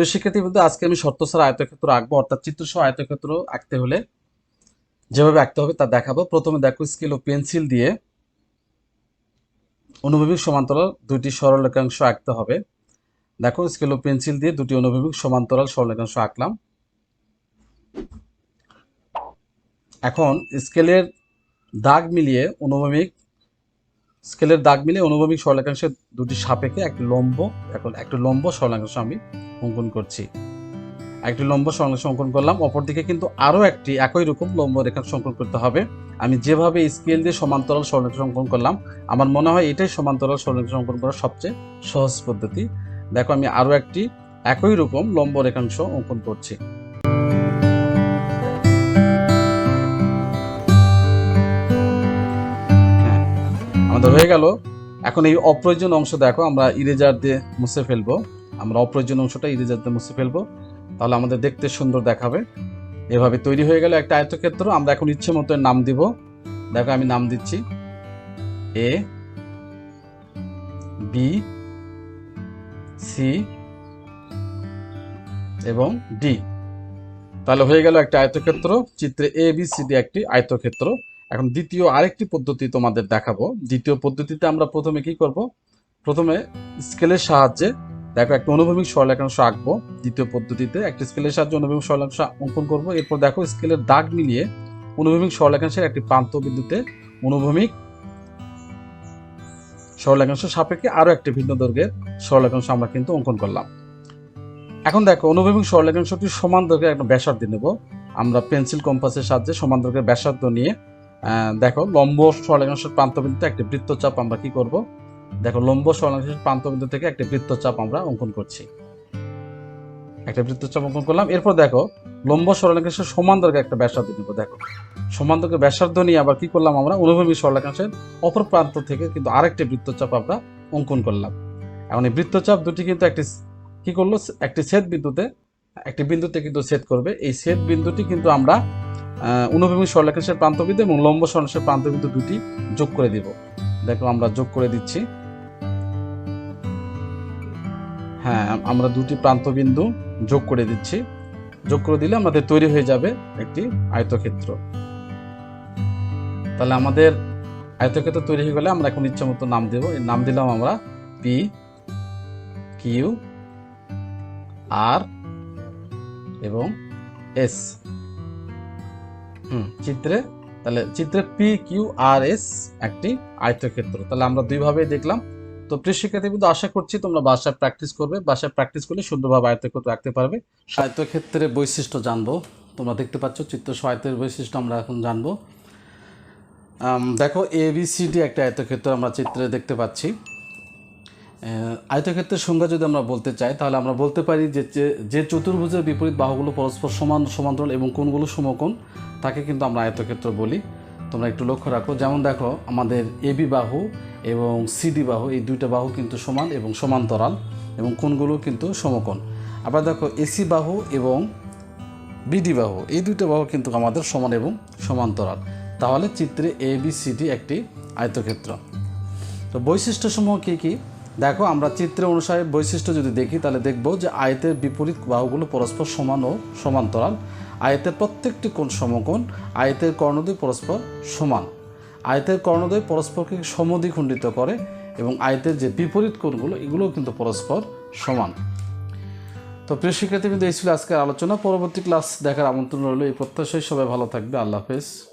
প্রিয় শিক্ষার্থী বলতে আজকে আমি শর্তসার আয়তক্ষেত্র আঁকবো, অর্থাৎ চিত্র চিত্রসহ আয়তক্ষেত্র আঁকতে হলে যেভাবে আঁকতে হবে তা দেখাবো। প্রথমে দেখো স্কেল ও পেন্সিল দিয়ে অনুভূমিক সমান্তরাল দুইটি সরলরেখাংশ আঁকতে হবে। দেখো স্কেল ও পেন্সিল দিয়ে দুটি অনুভূমিক সমান্তরাল সরলরেখাংশ আঁকলাম। এখন স্কেলের দাগ মিলিয়ে অনুভূমিক স্কেলের দাগ মিলে অনুভূমিক সরলরেখাংশের দুটি সাপেক্ষে একটি লম্ব এখন একটি লম্ব সরলরেখাংশ আমি অঙ্কন করছি। একটি লম্ব সরলরেখাংশ অঙ্কন করলাম, অপরদিকে কিন্তু আরও একটি একই রকম লম্ব রেখাংশ অঙ্কন করতে হবে। আমি যেভাবে স্কেল দিয়ে সমান্তরাল সরলরেখাংশ অঙ্কন করলাম, আমার মনে হয় এটাই সমান্তরাল সরলরেখাংশ অঙ্কন করার সবচেয়ে সহজ পদ্ধতি। দেখো আমি আরও একটি একই রকম লম্ব রেখাংশ অঙ্কন করছি। হয়ে গেল। এখন এই অপ্রয়োজন অংশ দেখো, আমরা ইরেজার দিয়ে মুছে ফেলব। আমরা অপ্রয়োজন অংশটা ইরেজার দিয়ে মুছে ফেলব। তাহলে আমাদের দেখতে সুন্দর দেখাবে। এভাবে তৈরি হয়ে গেল একটা আয়তক্ষেত্র। আমরা এখন ইচ্ছে মতো নাম দিব। দেখো আমি নাম দিচ্ছি। এ বি সি এবং ডি তাহলে হয়ে গেল একটা আয়তক্ষেত্র। চিত্রে এ বি সি ডি একটি আয়তক্ষেত্র। এখন দ্বিতীয় আরেকটি পদ্ধতি তোমাদের দেখাবো। দ্বিতীয় পদ্ধতিতে আমরা প্রথমে কি করব? প্রথমে স্কেলের সাহায্যে, দেখো একটা অনুভূমিক সরলেখাংশ আঁকবো। দ্বিতীয় পদ্ধতিতে একটা স্কেলের সাহায্যে অনুভূমিক সরলেখাংশ অঙ্কন করব। এরপর দেখো স্কেলের দাগ মিলিয়ে অনুভূমিক সরলেখাংশের একটি প্রান্ত বিন্দুতে অনুভূমিক সরলেখাংশ সাপেক্ষে আরও একটি ভিন্ন দৈর্ঘ্যের সরলেখাংশ আমরা কিন্তু অঙ্কন করলাম। এখন দেখো অনুভূমিক সরলেখাংশটি সমান দৈর্ঘ্যের একটা ব্যাসার্ধ নেব। আমরা পেন্সিল কম্পাসের সাহায্যে সমান দৈর্ঘ্যের ব্যাসার্ধ নিয়ে দেখো, লম্ব সরলেখাংশের প্রান্তবিন্দুতে একটি বৃত্তচাপ আমরা কি করব? দেখো, লম্ব সরলেখাংশের প্রান্তবিন্দু থেকে একটি বৃত্তচাপ আমরা অঙ্কন করছি। একটা বৃত্তচাপ অঙ্কন করলাম। এরপর দেখো, লম্ব সরলেখাংশের সমান দৈর্ঘ্যের একটা ব্যাসার্ধ নেব। দেখো সমান দৈর্ঘ্যের ব্যাসার্ধ নিয়ে আবার কি করলাম আমরা? অনুভূমিক সরলেখাংশের অপর প্রান্ত থেকে কিন্তু আরেকটি বৃত্তচাপ আমরা অঙ্কন করলাম। এখন এই বৃত্তচাপ দুটি কিন্তু একটি কি করল? একটি ছেদ বিন্দুতে, একটি বিন্দুতে কিন্তু ছেদ করবে। এই ছেদ বিন্দুটি কিন্তু আমরা অনুভূমিক সরলেখাংশের প্রান্তবিন্দু এবং লম্ব সরলেখাংশের প্রান্তবিন্দু দুটি যোগ করে দিব। দেখো, আমরা যোগ করে দিচ্ছি। হ্যাঁ আমরা দুটি প্রান্তবিন্দু যোগ করে দিচ্ছি। যোগ করে দিলে আমাদের তৈরি হয়ে যাবে একটি আয়তক্ষেত্র। তাহলে আমাদের আয়তক্ষেত্র তৈরি হয়ে গেলে আমরা এখন ইচ্ছা মতো নাম দেবো। নাম দিলাম আমরা পি কিউ আর এবং এস চিত্রে, তাহলে চিত্রে পি কিউ আর এস একটি আয়তক্ষেত্র। তাহলে আমরা দুইভাবে দেখলাম। তো প্রিয় শিক্ষার্থী কিন্তু আশা করছি তোমরা বাসায় প্র্যাকটিস করবে। বাসায় প্র্যাকটিস করলে সুন্দরভাবে আয়তক্ষেত্র রাখতে পারবে। আয়তক্ষেত্রের বৈশিষ্ট্য জানব। তোমরা দেখতে পাচ্ছ চিত্র সহায়তের বৈশিষ্ট্য আমরা এখন জানব। দেখো এ বি সি ডি একটা আয়তক্ষেত্র আমরা চিত্রে দেখতে পাচ্ছি। আয়তক্ষেত্রের সংজ্ঞা যদি আমরা বলতে চাই, তাহলে আমরা বলতে পারি যে, যে- যে চতুর্ভুজের বিপরীত বাহুগুলো পরস্পর সমান সমান্তরাল এবং কোনগুলো সমকোণ, তাকে কিন্তু আমরা আয়তক্ষেত্র বলি। তোমরা একটু লক্ষ্য রাখো, যেমন দেখো, আমাদের এবি বাহু এবং সিডি বাহু, এই দুইটা বাহু কিন্তু সমান এবং সমান্তরাল এবং কোনগুলো কিন্তু সমকোণ। আবার দেখো এসি বাহু এবং বিডি বাহু, এই দুইটা বাহু কিন্তু আমাদের সমান এবং সমান্তরাল। তাহলে চিত্রে এ বি সি ডি একটি আয়তক্ষেত্র তো বৈশিষ্ট্যসমূহ কী কী? দেখো, আমরা চিত্র অনুসারে বৈশিষ্ট্য যদি দেখি, তাহলে দেখব যে আয়তের বিপরীত বাহুগুলো পরস্পর সমান ও সমান্তরাল। আয়তের প্রত্যেকটি কোণ সমকোণ, আয়তের কর্ণদ্বয় পরস্পর সমান। আয়তের কর্ণদ্বয় পরস্পরকে সমদ্বিখণ্ডিত করে এবং আয়তের যে বিপরীত কোণগুলো, এগুলোও কিন্তু পরস্পর সমান। তো প্রিয় শিক্ষার্থী কিন্তু এই ছিল আজকের আলোচনা। পরবর্তী ক্লাস দেখার আমন্ত্রণ রইল। এই প্রত্যাশায় সবাই ভালো থাকবে। আল্লাহ হাফেজ।